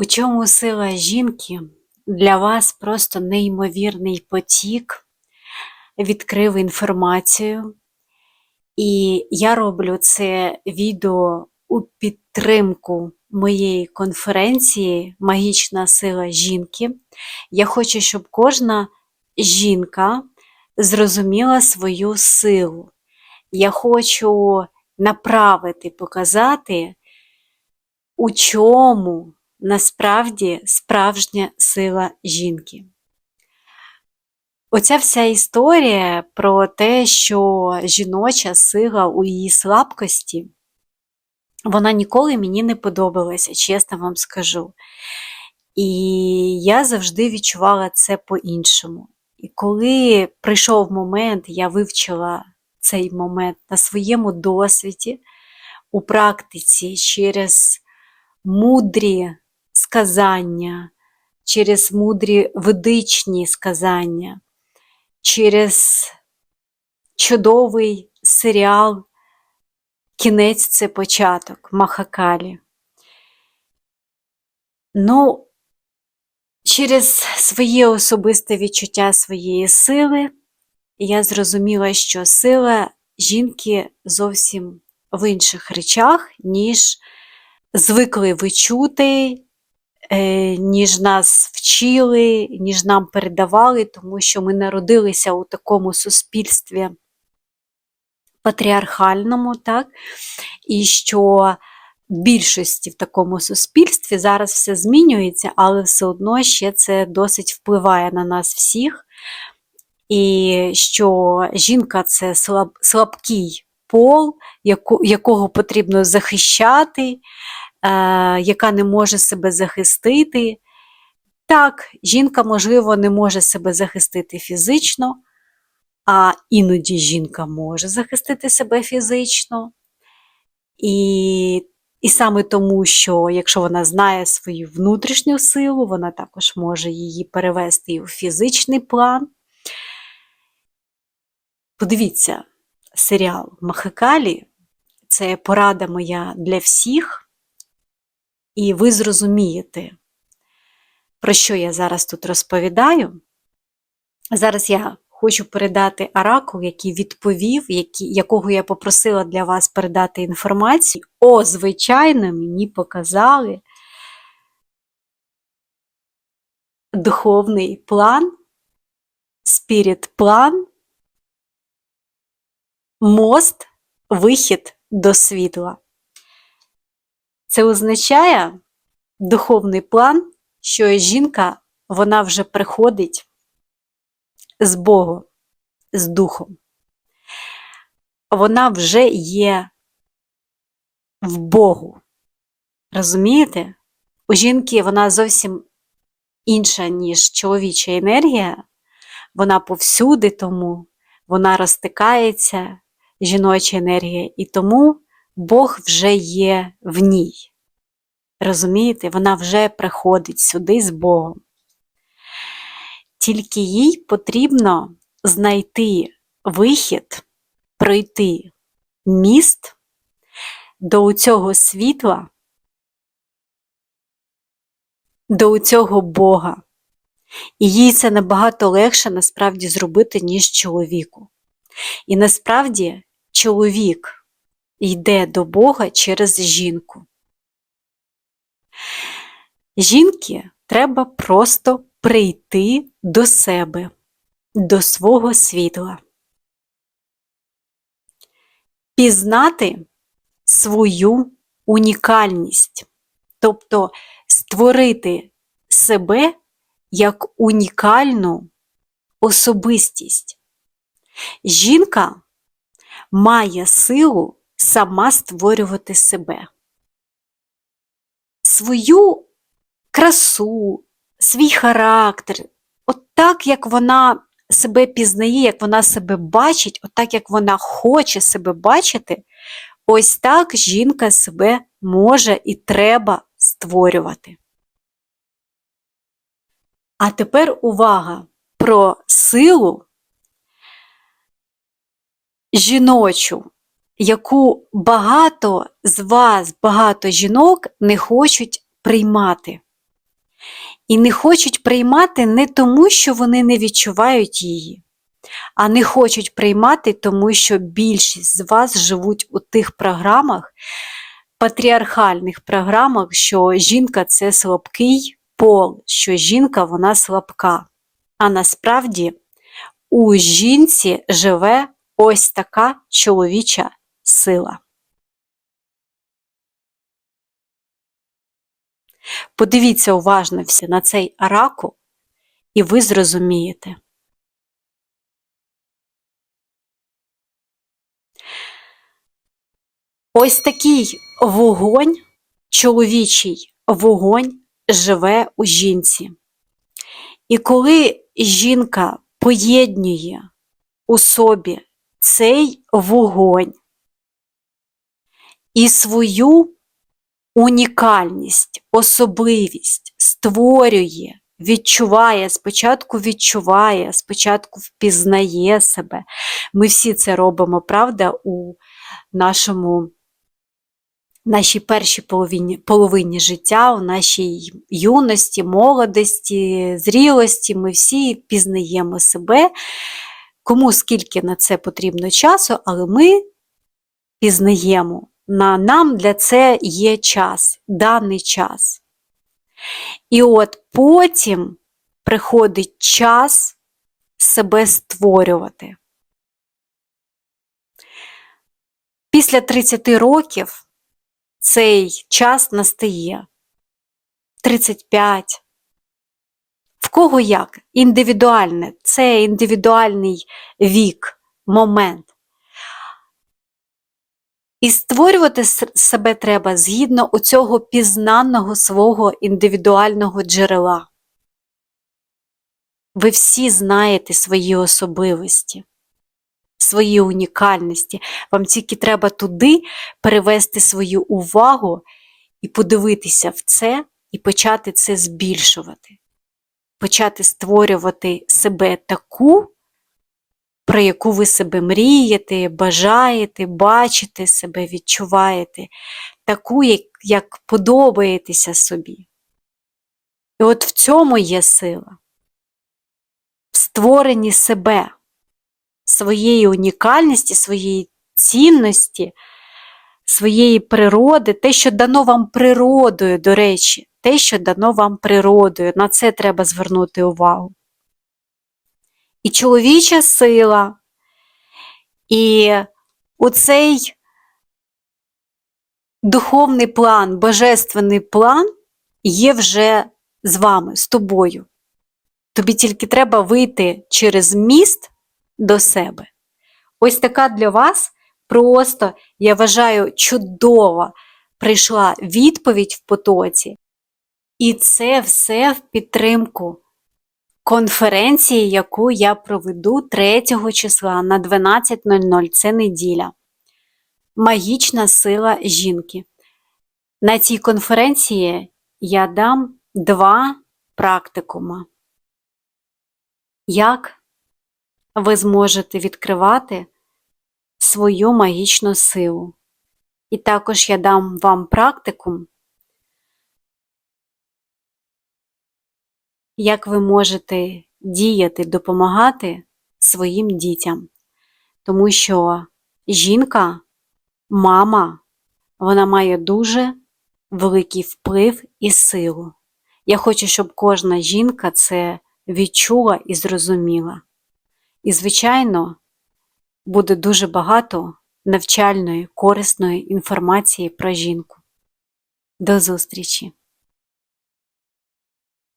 У чому сила жінки? Для вас просто неймовірний потік, відкрив інформацію. І я роблю це відео у підтримку моєї конференції Магічна сила жінки. Я хочу, щоб кожна жінка зрозуміла свою силу. Я хочу направити, показати, у чому насправді справжня сила жінки. Оця вся історія про те, що жіноча сила у її слабкості, вона ніколи мені не подобалася, чесно вам скажу. І я завжди відчувала це по-іншому. І коли прийшов момент, я вивчила цей момент на своєму досвіді, у практиці через мудрі сказання, через мудрі ведичні сказання, через чудовий серіал Кінець це початок Махакалі. Ну, через своє особисте відчуття своєї сили я зрозуміла, що сила жінки зовсім в інших речах, ніж звикли ви чути, ніж нас вчили, ніж нам передавали, тому що ми народилися у такому суспільстві патріархальному, так? і що більшості в такому суспільстві зараз все змінюється, але все одно ще це досить впливає на нас всіх. І що жінка це слаб, слабкий пол, яку, якого потрібно захищати, е, яка не може себе захистити. Так, жінка, можливо, не може себе захистити фізично, а іноді жінка може захистити себе фізично. І і саме тому, що якщо вона знає свою внутрішню силу, вона також може її перевести і у фізичний план. Подивіться, серіал Махакалі це порада моя для всіх, і ви зрозумієте, про що я зараз тут розповідаю. Зараз я хочу передати оракул, який відповів, який, якого я попросила для вас передати інформацію. О, звичайно, мені показали духовний план, спіріт план, мост, вихід до світла. Це означає духовний план, що жінка вона вже приходить з Богом, з Духом. Вона вже є в Богу. Розумієте? У жінки вона зовсім інша, ніж чоловіча енергія, вона повсюди, тому вона розтикається, жіноча енергія, і тому Бог вже є в ній. Розумієте, вона вже приходить сюди з Богом. Тільки їй потрібно знайти вихід, пройти міст до цього світла, до цього Бога. І їй це набагато легше насправді зробити, ніж чоловіку. І насправді чоловік йде до Бога через жінку. Жінки треба просто прийти до себе, до свого світла, пізнати свою унікальність, тобто створити себе як унікальну особистість. Жінка має силу сама створювати себе, свою красу, свій характер, от так, як вона себе пізнає, як вона себе бачить, от так, як вона хоче себе бачити, ось так жінка себе може і треба створювати. А тепер увага про силу жіночу, яку багато з вас, багато жінок не хочуть приймати. І не хочуть приймати не тому, що вони не відчувають її, а не хочуть приймати, тому що більшість з вас живуть у тих програмах, патріархальних програмах, що жінка це слабкий пол, що жінка вона слабка. А насправді у жінці живе ось така чоловіча сила. Подивіться уважно всі на цей оракул, і ви зрозумієте. Ось такий вогонь, чоловічий вогонь живе у жінці. І коли жінка поєднує у собі цей вогонь і свою унікальність, особливість створює, відчуває, спочатку відчуває, спочатку впізнає себе. Ми всі це робимо, правда, у нашому. Нашій першій половині, половині життя, у нашій юності, молодості, зрілості, ми всі пізнаємо себе, кому скільки на це потрібно часу, але ми пізнаємо на нам для це є час, даний час. І от потім приходить час себе створювати. Після 30 років цей час настає 35. В кого як? Індивідуальне, це індивідуальний вік, момент. І створювати себе треба згідно оцього пізнаного свого індивідуального джерела. Ви всі знаєте свої особливості, свої унікальності. Вам тільки треба туди перевести свою увагу і подивитися в це, і почати це збільшувати, почати створювати себе таку про яку ви себе мрієте, бажаєте, бачите себе, відчуваєте, таку, як, як подобаєтеся собі. І от в цьому є сила, в створенні себе, своєї унікальності, своєї цінності, своєї природи, те, що дано вам природою, до речі, те, що дано вам природою, на це треба звернути увагу і чоловіча сила. І оцей духовний план, божественний план є вже з вами, з тобою. Тобі тільки треба вийти через міст до себе. Ось така для вас просто, я вважаю, чудова прийшла відповідь в потоці. І це все в підтримку конференції, яку я проведу 3 числа на 12.00 це неділя. Магічна сила жінки. На цій конференції я дам два практикума. Як ви зможете відкривати свою магічну силу. І також я дам вам практикум, як ви можете діяти, допомагати своїм дітям. Тому що жінка, мама, вона має дуже великий вплив і силу. Я хочу, щоб кожна жінка це відчула і зрозуміла. І, звичайно, буде дуже багато навчальної, корисної інформації про жінку. До зустрічі!